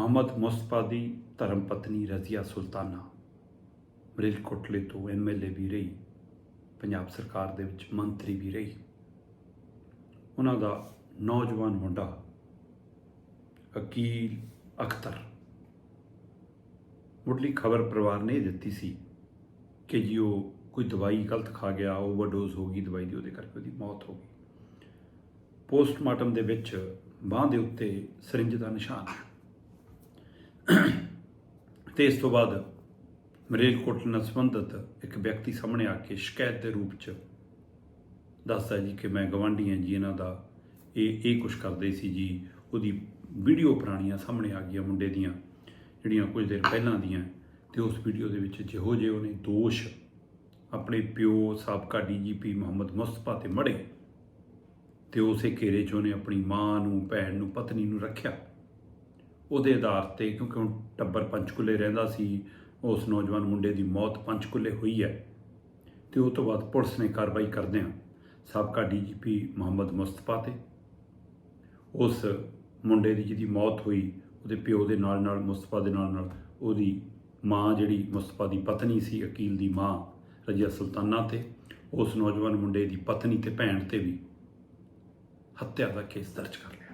ਮੁਹੰਮਦ ਮੁਸਤਫਾ ਦੀ ਧਰਮ ਪਤਨੀ ਰਜ਼ੀਆ ਸੁਲਤਾਨਾ ਮਰੀਲਕੋਟਲੇ ਤੋਂ ਐਮਐਲਏ ਵੀ ਰਹੀ, ਪੰਜਾਬ ਸਰਕਾਰ ਦੇ ਵਿੱਚ ਮੰਤਰੀ ਵੀ ਰਹੀ। ਉਹਨਾਂ ਦਾ ਨੌਜਵਾਨ ਮੁੰਡਾ ਅਕੀਲ ਅਖਤਰ। ਮੁੱਢਲੀ ਖਬਰ ਪਰਿਵਾਰ ਨੇ ਇਹ ਦਿੱਤੀ ਸੀ ਕਿ ਜੀ ਉਹ ਕੋਈ ਦਵਾਈ ਗਲਤ ਖਾ ਗਿਆ, ਓਵਰਡੋਜ਼ ਹੋ ਗਈ ਦਵਾਈ ਦੀ, ਉਹਦੇ ਕਰਕੇ ਉਹਦੀ ਮੌਤ ਹੋ ਗਈ। ਪੋਸਟਮਾਰਟਮ ਦੇ ਵਿੱਚ ਬਾਹ ਦੇ ਉੱਤੇ ਸਰਿੰਜ ਦਾ ਨਿਸ਼ਾਨ। ਹੈ ਤੇ ਇਸ ਤੋਂ ਬਾਅਦ ਮਰੇਲਕੋਟ ਨਾਲ ਸੰਬੰਧਿਤ ਇੱਕ ਵਿਅਕਤੀ ਸਾਹਮਣੇ ਆ ਕੇ ਸ਼ਿਕਾਇਤ ਦੇ ਰੂਪ 'ਚ ਦੱਸਦਾ ਜੀ ਕਿ ਮੈਂ ਗਵਾਂਢੀ ਹਾਂ ਜੀ, ਇਹਨਾਂ ਦਾ ਇਹ ਇਹ ਕੁਝ ਕਰਦੇ ਸੀ ਜੀ। ਉਹਦੀ ਵੀਡੀਓ ਪੁਰਾਣੀਆਂ ਸਾਹਮਣੇ ਆ ਗਈਆਂ ਮੁੰਡੇ ਦੀਆਂ, ਜਿਹੜੀਆਂ ਕੁਝ ਦਿਨ ਪਹਿਲਾਂ ਦੀਆਂ। ਤੇ ਉਸ ਵੀਡੀਓ ਦੇ ਵਿੱਚ ਜਿਹੋ ਜਿਹੇ ਉਹਨੇ ਦੋਸ਼ ਆਪਣੇ ਪਿਓ ਸਾਬਕਾ ਡੀਜੀਪੀ ਮੁਹੰਮਦ ਮੁਸਤਫਾ ਤੇ ਮੜੇ। ਤੇ ਉਸੇ ਘੇਰੇ 'ਚ ਉਹਨੇ ਆਪਣੀ ਮਾਂ ਨੂੰ, ਭੈਣ ਨੂੰ, ਪਤਨੀ ਨੂੰ ਰੱਖਿਆ। ਉਹਦੇ ਆਧਾਰ ਤੇ, ਕਿਉਂਕਿ ਹੁਣ ਟੱਬਰ ਪੰਚਕੁਲੇ ਰਹਿੰਦਾ ਸੀ, ਉਸ ਨੌਜਵਾਨ ਮੁੰਡੇ ਦੀ ਮੌਤ ਪੰਚਕੁਲੇ ਹੋਈ ਹੈ। ਤੇ ਉਹ ਤੋਂ ਬਾਅਦ ਪੁਲਿਸ ਨੇ ਕਾਰਵਾਈ ਕਰਦਿਆਂ ਸਾਬਕਾ ਡੀਜੀਪੀ ਮੁਹੰਮਦ ਮੁਸਤਫਾ ਤੇ ਉਸ ਮੁੰਡੇ ਦੀ ਜਿਹਦੀ ਮੌਤ ਹੋਈ, ਉਹਦੇ ਪਿਓ ਦੇ ਨਾਲ ਨਾਲ, ਮੁਸਤਫਾ ਦੇ ਨਾਲ ਨਾਲ ਉਹਦੀ ਮਾਂ ਜਿਹੜੀ ਮੁਸਤਫਾ ਦੀ ਪਤਨੀ ਸੀ, ਅਕੀਲ ਦੀ ਮਾਂ ਰਜੀਆ ਸੁਲਤਾਨਾ ਤੇ, ਉਸ ਨੌਜਵਾਨ ਮੁੰਡੇ ਦੀ ਪਤਨੀ ਤੇ ਭੈਣ ਤੇ ਵੀ ਹੱਤਿਆ ਦਾ ਕੇਸ ਦਰਜ ਕਰ ਲਿਆ।